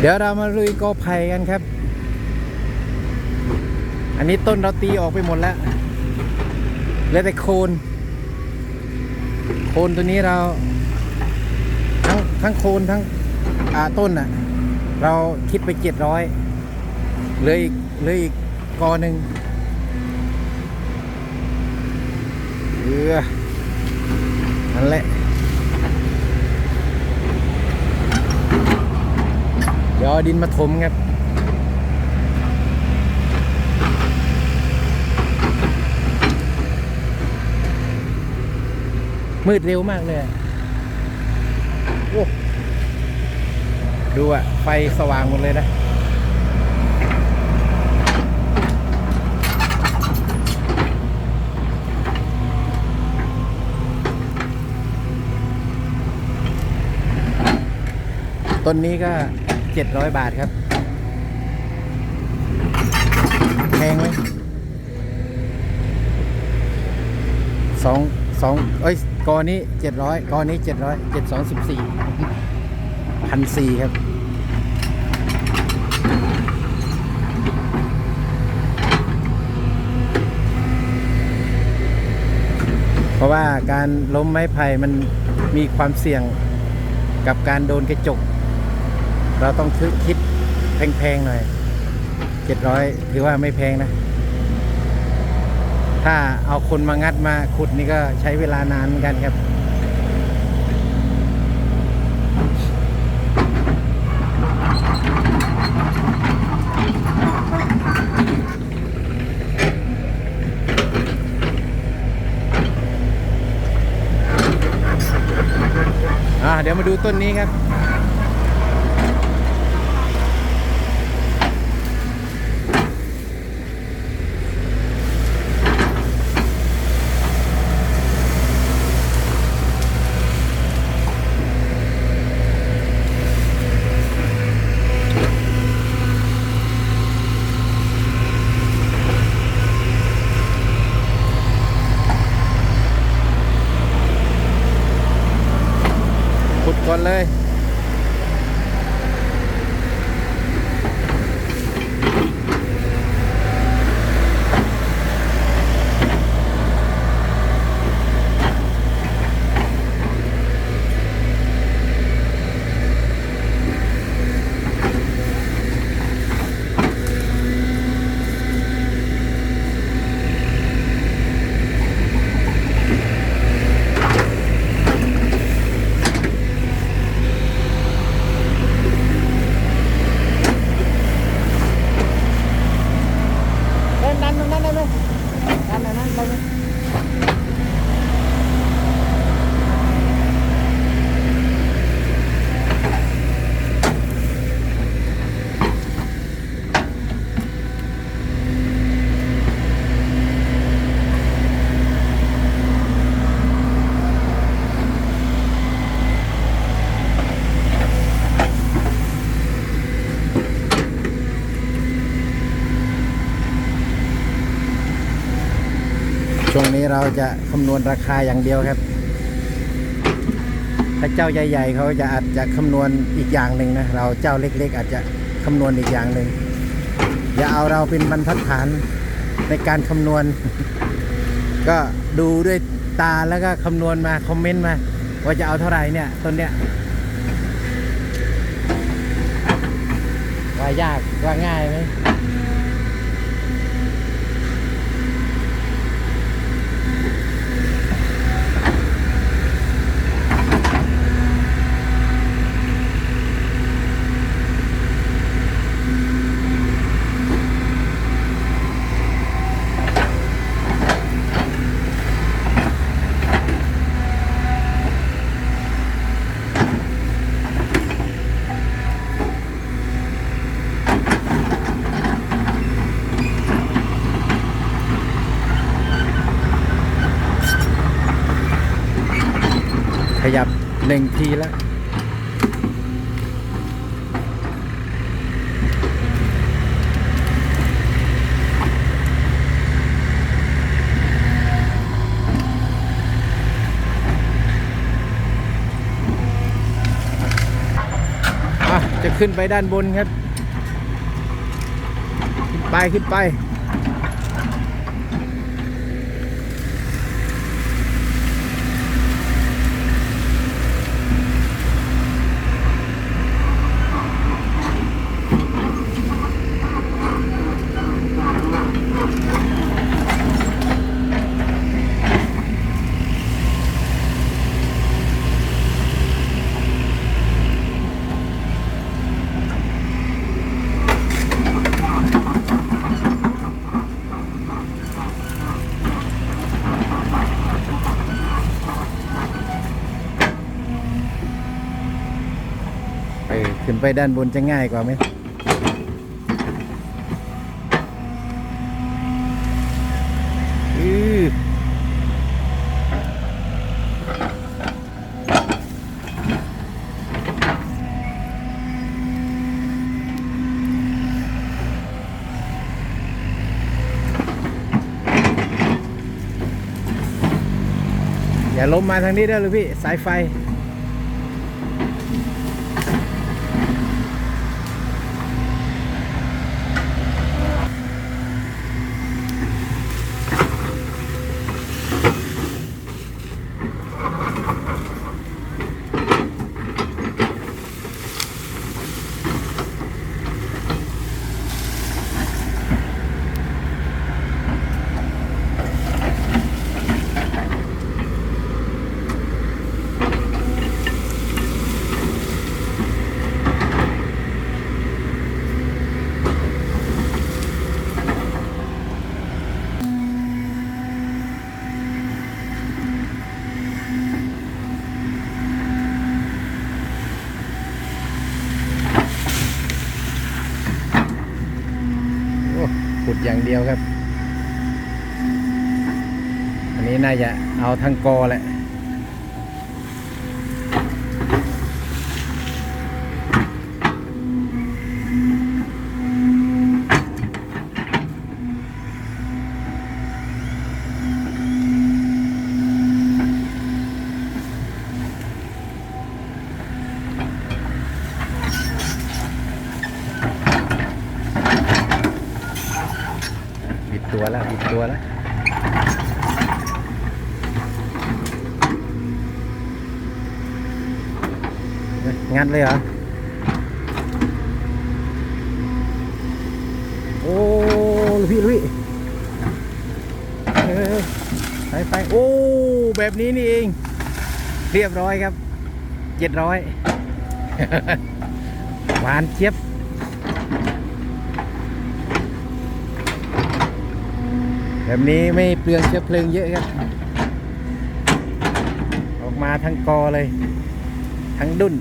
เดี๋ยวเรามาลุยกอไผ่กันครับ อันนี้ต้นเราตีออกไปหมดแล้วเหลือแต่โคน โคนตัวนี้เรา ทั้งทั้งโคนทั้งอาต้นอะ เราคิดไปเจ็ดร้อยเลืออีกเลืออีกกอหนึ่งเออนั่นแหละ เดี๋ยวเอาดินมาถมครับมืดเร็วมากเลยโอ้ดูอะไฟสว่างหมดเลยนะ ต้นนี้ก็ เจ็ดร้อยบาทครับแพงไหมสองสองเอ้ยกอนี้เจ็ดร้อยกอนี้เจ็ดร้อยเจ็ดสองสิบสี่พันสี่ครับ เพราะว่าการล้มไม้ไผ่มันมีความเสี่ยงกับการโดนกระจก เราต้องคิดแพงๆหน่อยเจ็ดร้อยถือว่าไม่แพงนะ ถ้าเอาคนมางัดมาขุดนี่ก็ใช้เวลานานเหมือนกันครับอ่าเดี๋ยวมาดูต้นนี้ครับ ขุดก่อนเลย เล่น ดันตรงนั้นได้ไหมดันตรงนั้นได้ไหม ช่วงนี้เราจะคำนวณราคาอย่างเดียวครับ ถ้าเจ้าใหญ่ๆเขาจะอาจจะคำนวณอีกอย่างหนึ่งนะ เราเจ้าเล็ก ๆ อาจจะคำนวณอีกอย่างหนึ่ง อย่าเอาเราเป็นบรรทัดฐานในการคำนวณ ก็ดูด้วยตาแล้วก็คำนวณมาคอมเมนต์มา ว่าจะเอาเท่าไหร่เนี่ยต้นเนี้ยว่ายากว่าง่ายไหม ยับหนึ่งทีแล้วอะจะจะขึ้นไปด้านบนครับ ขึ้นไปขึ้นไป ไปขึ้นไปด้านบนจะง่ายกว่าไหมอืออย่าล้มมาทางนี้ได้เลยพี่ สายไฟ โอ้ ขุดอย่างเดียวครับ อันนี้น่าจะเอาทั้งกอแหละ ตัวแล้วบิดตัวแล้วงัดเลยเหรอ โอ้ลูกพี่ลูกพี่ไปไปโอ้ แบบนี้นี่เอง เรียบร้อยครับ เจ็ดร้อยหวานเจี๊ยบ แบบนี้ไม่เปลืองเชื้อเพลิงเยอะครับ ออกมาทั้งกอเลย ทั้งดุน